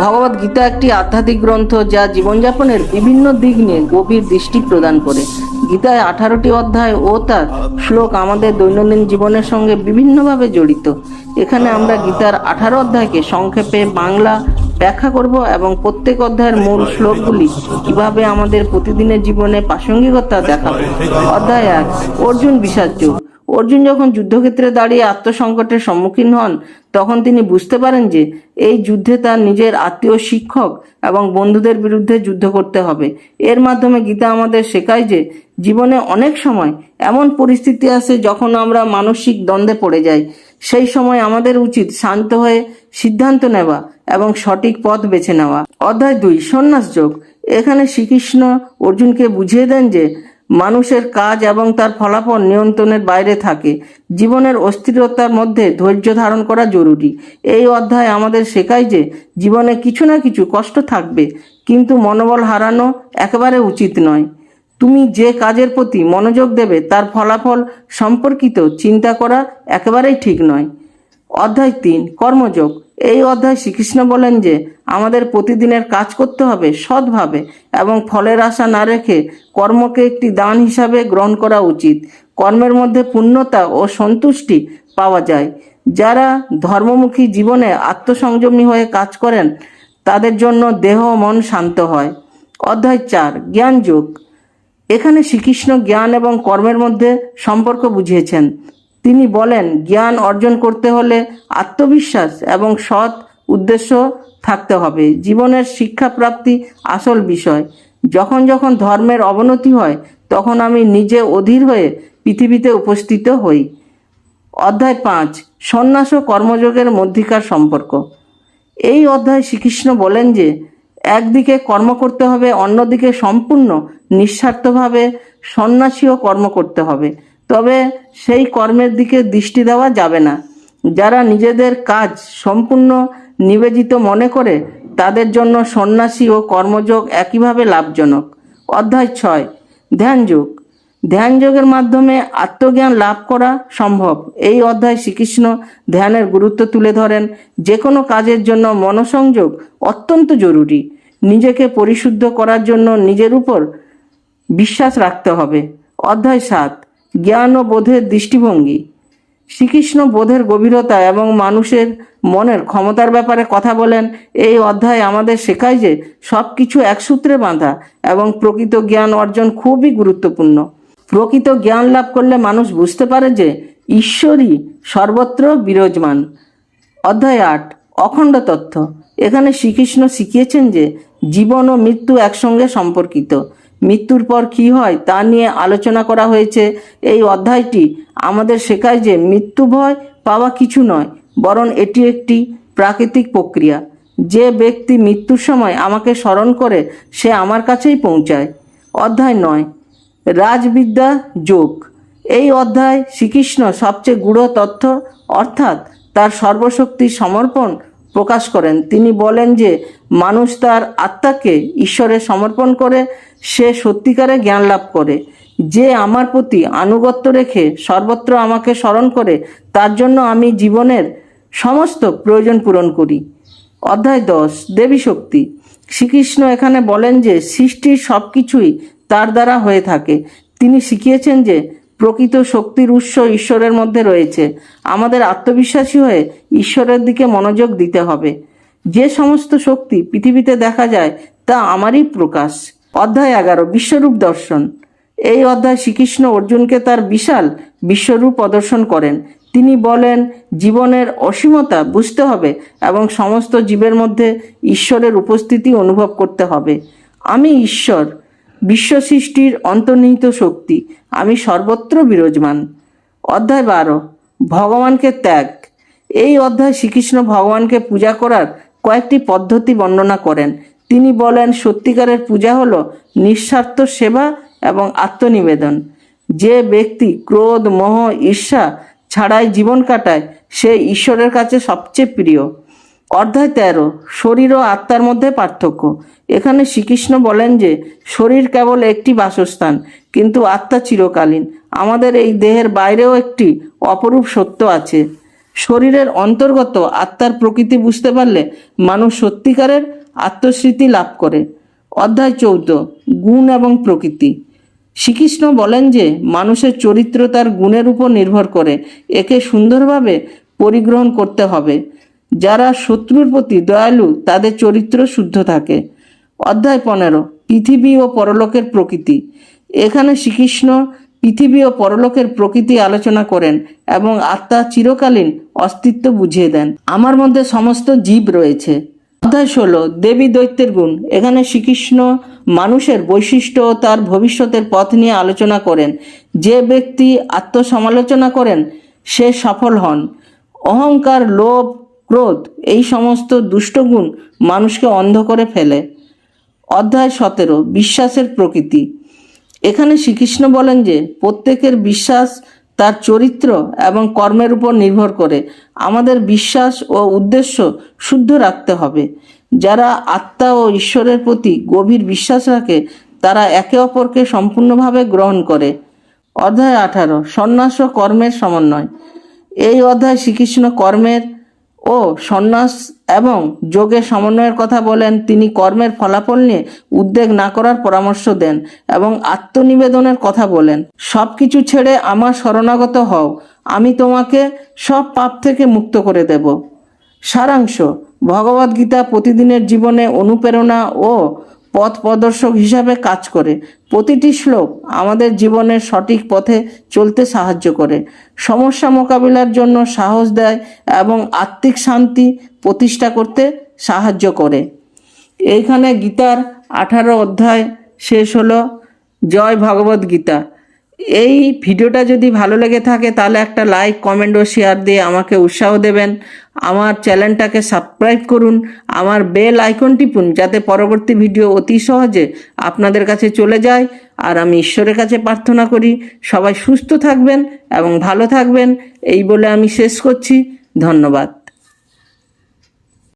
ভগবত গীতা একটি আধ্যাত্মিক গ্রন্থ যা জীবনযাপনের বিভিন্ন দিক নিয়ে গভীর দৃষ্টি প্রদান করে। গীতায় আঠারোটি অধ্যায় ও তার শ্লোক আমাদের দৈনন্দিন জীবনের সঙ্গে বিভিন্নভাবে জড়িত। এখানে আমরা গীতার আঠারো অধ্যায়কে সংক্ষেপে বাংলা ব্যাখ্যা করব এবং প্রত্যেক অধ্যায়ের মূল শ্লোকগুলি কীভাবে আমাদের প্রতিদিনের জীবনে প্রাসঙ্গিকতা দেখাবে। অধ্যায় এক, অর্জুন বিষাদ্য অর্জুন যখন যুদ্ধক্ষেত্রে দাঁড়িয়ে আত্মসংকটের সম্মুখীন হন, তখন তিনি বুঝতে পারেন যে এই যুদ্ধে তার নিজের আত্মীয় শিক্ষক এবং বন্ধুদের বিরুদ্ধে যুদ্ধ করতে হবে। এর মাধ্যমে গীতা আমাদের শেখায় যে জীবনে অনেক সময় এমন পরিস্থিতি আসে যখন আমরা মানসিক দ্বন্দ্বে পড়ে যাই। সেই সময় আমাদের উচিত শান্ত হয়ে সিদ্ধান্ত নেওয়া এবং সঠিক পথ বেছে নেওয়া। অধ্যায় দুই, সন্ন্যাস যোগ। এখানে শ্রীকৃষ্ণ অর্জুনকে বুঝিয়ে দেন যে মানুষের কাজ এবং তার ফলাফল নিয়ন্ত্রণের বাইরে থাকে। জীবনের অস্থিরতার মধ্যে ধৈর্য ধারণ করা জরুরি। এই অধ্যায় আমাদের শেখায় যে জীবনে কিছু না কিছু কষ্ট থাকবে, কিন্তু মনোবল হারানো একেবারে উচিত নয়। তুমি যে কাজের প্রতি মনোযোগ দেবে, তার ফলাফল সম্পর্কিত চিন্তা করা একেবারেই ঠিক নয়। অধ্যায় তিন, কর্মযোগ। এই অধ্যায় শ্রীকৃষ্ণ বলেন যে, আমাদের প্রতিদিনের কাজ করতে হবে সৎভাবে এবং ফলের আশা না রেখে কর্মকে একটি দান হিসাবে গ্রহণ করা উচিত। কর্মের মধ্যে পূর্ণতা ও সন্তুষ্টি পাওয়া যায়। যারা ধর্মমুখী জীবনে আত্মসংযমী হয়ে কাজ করেন, তাদের জন্য দেহ মন শান্ত হয়। অধ্যায় চার জ্ঞান যোগ এখানে শ্রীকৃষ্ণ জ্ঞান এবং কর্মের মধ্যে সম্পর্ক বুঝিয়েছেন। তিনি বলেন, জ্ঞান অর্জন করতে হলে আত্মবিশ্বাস এবং সৎ উদ্দেশ্য থাকতে হবে। জীবনের শিক্ষা প্রাপ্তি আসল বিষয়। যখন যখন ধর্মের অবনতি হয়, তখন আমি নিজে অধীর হয়ে পৃথিবীতে উপস্থিত হই। অধ্যায় পাঁচ, সন্ন্যাস ও কর্মযোগের মধ্যিকার সম্পর্ক। এই অধ্যায় শ্রীকৃষ্ণ বলেন যে, একদিকে কর্ম করতে হবে, অন্যদিকে সম্পূর্ণ, নিঃস্বার্থভাবে সন্ন্যাসীও কর্ম করতে হবে। তবে সেই কর্মের দিকে দৃষ্টি দেওয়া যাবে না। যারা নিজেদের কাজ সম্পূর্ণ নিবেদিত মনে করে, তাদের জন্য সন্ন্যাসী ও কর্মযোগ একইভাবে লাভজনক। অধ্যায় ছয়, ধ্যানযোগ। ধ্যানযোগের মাধ্যমে আত্মজ্ঞান লাভ করা সম্ভব। এই অধ্যায় শ্রীকৃষ্ণ ধ্যানের গুরুত্ব তুলে ধরেন যে কোনো কাজের জন্য মনোসংযোগ অত্যন্ত জরুরি। নিজেকে পরিশুদ্ধ করার জন্য নিজের উপর বিশ্বাস রাখতে হবে। অধ্যায় সাত জ্ঞান ও বোধের দৃষ্টিভঙ্গি। শ্রীকৃষ্ণ বোধের গভীরতা এবং মানুষের মনের ক্ষমতার ব্যাপারে কথা বলেন। এই অধ্যায় আমাদের শেখায় যে সব কিছু এক সূত্রে বাঁধা এবং প্রকৃত জ্ঞান অর্জন খুবই গুরুত্বপূর্ণ। প্রকৃত জ্ঞান লাভ করলে মানুষ বুঝতে পারে যে ঈশ্বরই সর্বত্র বিরাজমান। অধ্যায় আট, অখণ্ড তথ্য এখানে শ্রীকৃষ্ণ শিখিয়েছেন যে জীবন ও মৃত্যু একসঙ্গে সম্পর্কিত। মৃত্যুর পর কি হয় তা নিয়ে আলোচনা করা হয়েছে। এই অধ্যায়টি আমাদের শেখায় যে মৃত্যু ভয় পাওয়া কিছু নয়, বরং এটি একটি প্রাকৃতিক প্রক্রিয়া। যে ব্যক্তি মৃত্যুর সময় আমাকে স্মরণ করে, সে আমার কাছেই পৌঁছায়। অধ্যায় নয়, রাজবিদ্যা যোগ। এই অধ্যায় শ্রীকৃষ্ণ সবচেয়ে গূঢ় তথ্য, অর্থাৎ তার সর্বশক্তি সমর্পণ প্রকাশ করেন। তিনি বলেন যে, মানুষ তার আত্মাকে ঈশ্বরে সমর্পণ করে, সে সত্যিকারে জ্ঞান লাভ করে। যে আমার প্রতি আনুগত্য রেখে সর্বত্র আমাকে স্মরণ করে, তার জন্য আমি জীবনের সমস্ত প্রয়োজন পূরণ করি। অধ্যায় দশ, দেবী শক্তি। শ্রীকৃষ্ণ এখানে বলেন যে, সৃষ্টির সব কিছুই তার দ্বারা হয়ে থাকে। তিনি শিখিয়েছেন যে প্রকৃত শক্তির উৎস ঈশ্বরের মধ্যে রয়েছে। আমাদের আত্মবিশ্বাসী হয়ে ঈশ্বরের দিকে মনোযোগ দিতে হবে। যে সমস্ত শক্তি পৃথিবীতে দেখা যায়, তা আমারই প্রকাশ। অধ্যায় এগারো, বিশ্বরূপ দর্শন। এই অধ্যায় শ্রীকৃষ্ণ অর্জুনকে তার বিশাল বিশ্বরূপ প্রদর্শন করেন। তিনি বলেন, জীবনের অসীমতা বুঝতে হবে এবং সমস্ত জীবের মধ্যে ঈশ্বরের উপস্থিতি অনুভব করতে হবে। আমি ঈশ্বর বিশ্ব সৃষ্টির অন্তর্নিহিত শক্তি। আমি সর্বত্র বিরাজমান। অধ্যায় বারো, ভগবানকে ত্যাগ। এই অধ্যায় শ্রীকৃষ্ণ ভগবানকে পূজা করার কয়েকটি পদ্ধতি বর্ণনা করেন। তিনি বলেন, সত্যিকারের পূজা হল নিঃস্বার্থ সেবা এবং আত্মনিবেদন। যে ব্যক্তি ক্রোধ, মোহ, ঈর্ষা ছাড়াই জীবন কাটায়, সে ঈশ্বরের কাছে সবচেয়ে প্রিয়। অধ্যায় তেরো, শরীর ও আত্মার মধ্যে পার্থক্য। এখানে শ্রীকৃষ্ণ বলেন যে, শরীর কেবল একটি বাসস্থান, কিন্তু আত্মা চিরকালীন। আমাদের এই দেহের বাইরেও একটি অপরূপ সত্য আছে। শরীরের অন্তর্গত আত্মার প্রকৃতি বুঝতে পারলে মানুষ সত্যিকারের আত্মস্মৃতি লাভ করে। অধ্যায় চৌদ্দ, গুণ এবং প্রকৃতি। শ্রীকৃষ্ণ বলেন যে, মানুষের চরিত্র তার গুণের উপর নির্ভর করে। একে সুন্দরভাবে পরিগ্রহণ করতে হবে। যারা শত্রুর প্রতি দয়ালু, তাদের চরিত্র শুদ্ধ থাকে। অধ্যায় পনেরো, পৃথিবী ও পরলোকের প্রকৃতি। এখানে শ্রীকৃষ্ণ পৃথিবী ও পরলোকের প্রকৃতি আলোচনা করেন এবং আত্মা চিরকালীন অস্তিত্ব বুঝিয়ে দেন। আমার মধ্যে সমস্ত জীব রয়েছে। অধ্যায় ষোলো, দেবী দৈত্যের গুণ। এখানে শ্রীকৃষ্ণ মানুষের বৈশিষ্ট্য ও তার ভবিষ্যতের পথ নিয়ে আলোচনা করেন। যে ব্যক্তি আত্মসমালোচনা করেন, সে সফল হন। অহংকার, লোভ ক্রোধ, এই সমস্ত দুষ্টগুণ মানুষকে অন্ধ করে ফেলে। অধ্যায় সতেরো, বিশ্বাসের প্রকৃতি। এখানে শ্রীকৃষ্ণ বলেন যে, প্রত্যেকের বিশ্বাস তার চরিত্র এবং কর্মের উপর নির্ভর করে। আমাদের বিশ্বাস ও উদ্দেশ্য শুদ্ধ রাখতে হবে। যারা আত্মা ও ঈশ্বরের প্রতি গভীর বিশ্বাস রাখে, তারা একে অপরকে সম্পূর্ণভাবে গ্রহণ করে। অধ্যায় আঠারো, সন্ন্যাস ও কর্মের সমন্বয়। এই অধ্যায় শ্রীকৃষ্ণ কর্মের ও সন্ন্যাস এবং যোগের সমন্বয়ের কথা বলেন, তিনি কর্মের ফলাফল নিয়ে উদ্বেগ না করার পরামর্শ দেন এবং আত্মনিবেদনের কথা বলেন। সব কিছু ছেড়ে আমার শরণাগত হও, আমি তোমাকে সব পাপ থেকে মুক্ত করে দেব। সারাংশ, ভগবদ্গীতা প্রতিদিনের জীবনে অনুপ্রেরণা ও পথ প্রদর্শক হিসাবে কাজ করে। প্রতিটি শ্লোক আমাদের জীবনের সঠিক পথে চলতে সাহায্য করে। সমস্যা মোকাবিলার জন্য সাহস দেয় এবং আত্মিক শান্তি প্রতিষ্ঠা করতে সাহায্য করে। এইখানে গীতার আঠারো অধ্যায় শেষ হলো, জয় ভগবত গীতা এই ভিডিওটা যদি ভালো লেগে থাকে, তাহলে একটা লাইক কমেন্ট ও শেয়ার দিয়ে আমাকে উৎসাহ দেবেন। আমার চ্যানেলটাকে সাবস্ক্রাইব করুন। আমার বেল আইকন টিপুন যাতে পরবর্তী ভিডিও অতি সহজে আপনাদের কাছে চলে যায়। আর আমি ঈশ্বরের কাছে প্রার্থনা করি, সবাই সুস্থ থাকবেন এবং ভালো থাকবেন। এই বলে আমি শেষ করছি। ধন্যবাদ।